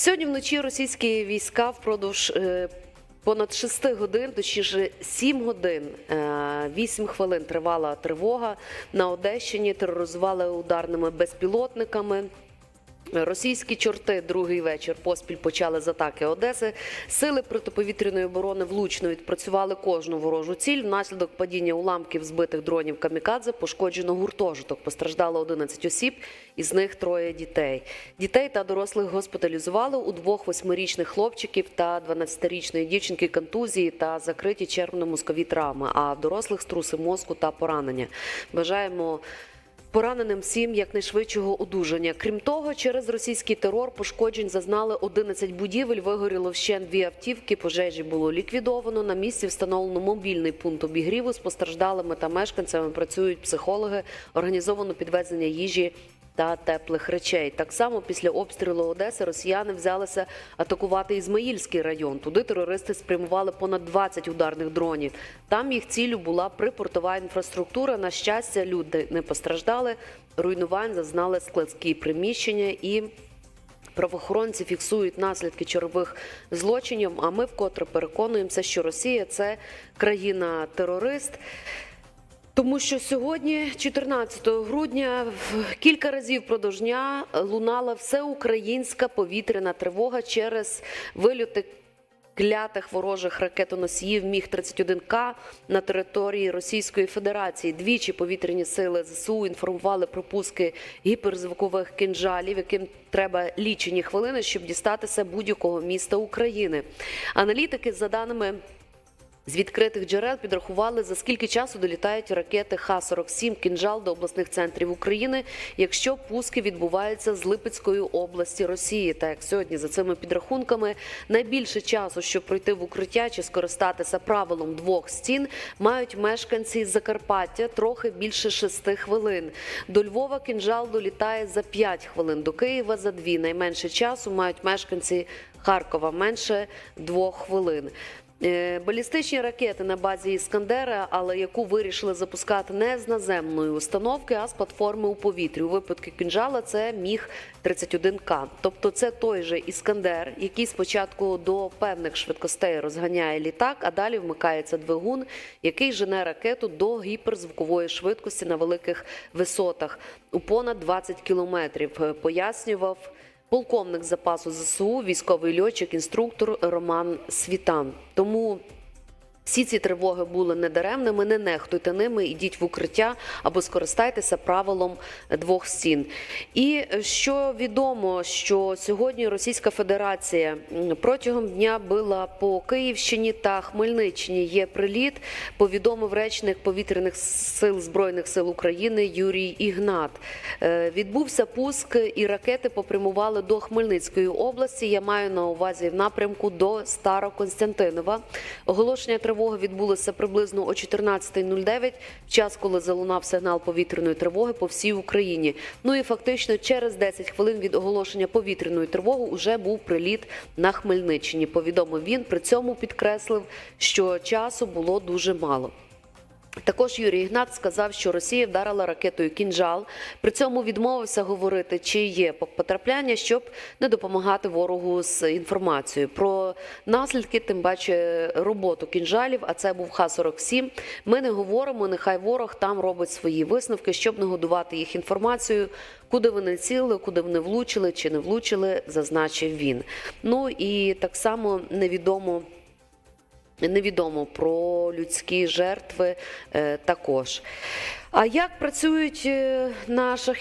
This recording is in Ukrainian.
Сьогодні вночі російські війська впродовж е, понад 6 годин, точніше 7 годин, е, 8 хвилин тривала тривога на Одещині. Тероризували ударними безпілотниками. Російські чорти другий вечір поспіль почали з атаки Одеси. Сили протиповітряної оборони влучно відпрацювали кожну ворожу ціль. Внаслідок падіння уламків збитих дронів камікадзе пошкоджено гуртожиток. Постраждало 11 осіб, із них троє дітей. Дітей та дорослих госпіталізували у двох восьмирічних хлопчиків та 12-річної дівчинки контузії та закриті червно-мозкові травми. А дорослих струси мозку та поранення. Бажаємо. Пораненим всім якнайшвидшого одужання. Крім того, через російський терор пошкоджень зазнали 11 будівель, вигоріло вщен дві автівки, пожежі було ліквідовано. На місці встановлено мобільний пункт обігріву. З постраждалими та мешканцями працюють психологи, організовано підвезення їжі. Та теплих речей так само після обстрілу Одеси росіяни взялися атакувати Ізмаїльський район. Туди терористи спрямували понад 20 ударних дронів. Там їх ціллю була припортова інфраструктура. На щастя, люди не постраждали. Руйнувань зазнали складські приміщення і. Правоохоронці фіксують наслідки чергових злочинів. А ми вкотре переконуємося, що Росія це країна-терорист. Тому що сьогодні, 14 грудня, в- кілька разів впродовж дня лунала всеукраїнська повітряна тривога через вильоти клятих ворожих ракетоносіїв Міг 31 к на території Російської Федерації. Двічі повітряні сили ЗСУ інформували про пуски гіперзвукових кинжалів, яким треба лічені хвилини, щоб дістатися будь-якого міста України. Аналітики, за даними з відкритих джерел підрахували, за скільки часу долітають ракети Х-47 «Кінжал» до обласних центрів України, якщо пуски відбуваються з Липецької області Росії. Так як сьогодні за цими підрахунками найбільше часу, щоб пройти в укриття чи скористатися правилом двох стін, мають мешканці Закарпаття трохи більше шести хвилин. До Львова «Кінжал» долітає за 5 хвилин, до Києва за 2. Найменше часу мають мешканці Харкова менше двох хвилин. Е, Балістичні ракети на базі Іскандера, але яку вирішили запускати не з наземної установки, а з платформи у повітрі. У випадку кінжала це міг 31К. Тобто це той же Іскандер, який спочатку до певних швидкостей розганяє літак, а далі вмикається двигун, який жене ракету до гіперзвукової швидкості на великих висотах у понад 20 кілометрів. Е, Пояснював. Полковник запасу ЗСУ, військовий льотчик, інструктор Роман Світан. Тому всі ці тривоги були недаремними. Не нехтуйте ними, ідіть в укриття або скористайтеся правилом двох стін. І е, що відомо, що сьогодні Російська Федерація протягом дня била по Київщині та Хмельниччині. Є приліт. Повідомив речник повітряних сил збройних сил України Юрій Ігнат. Е, Відбувся пуск, і ракети попрямували до Хмельницької області. Я маю на увазі в напрямку до Староконстянтинова. Оголошення тривоги відбулося приблизно о 14.09, в час, коли залунав сигнал повітряної тривоги по всій Україні. Ну і фактично через 10 хвилин від оголошення повітряної тривоги уже був приліт на Хмельниччині. Повідомив він. При цьому підкреслив, що часу було дуже мало. Також Юрій Ігнат сказав, що Росія вдарила ракетою кінжал. При цьому відмовився говорити, чи є потрапляння, щоб не допомагати ворогу з інформацією про наслідки, тим паче роботу кінжалів. А це був Х-47. Ми не говоримо. Нехай ворог там робить свої висновки, щоб не годувати їх інформацією. Куди вони цілили, куди вони влучили чи не влучили, зазначив він. Ну і так само невідомо. Невідомо про людські жертви е, також. А як працюють е, на шахі?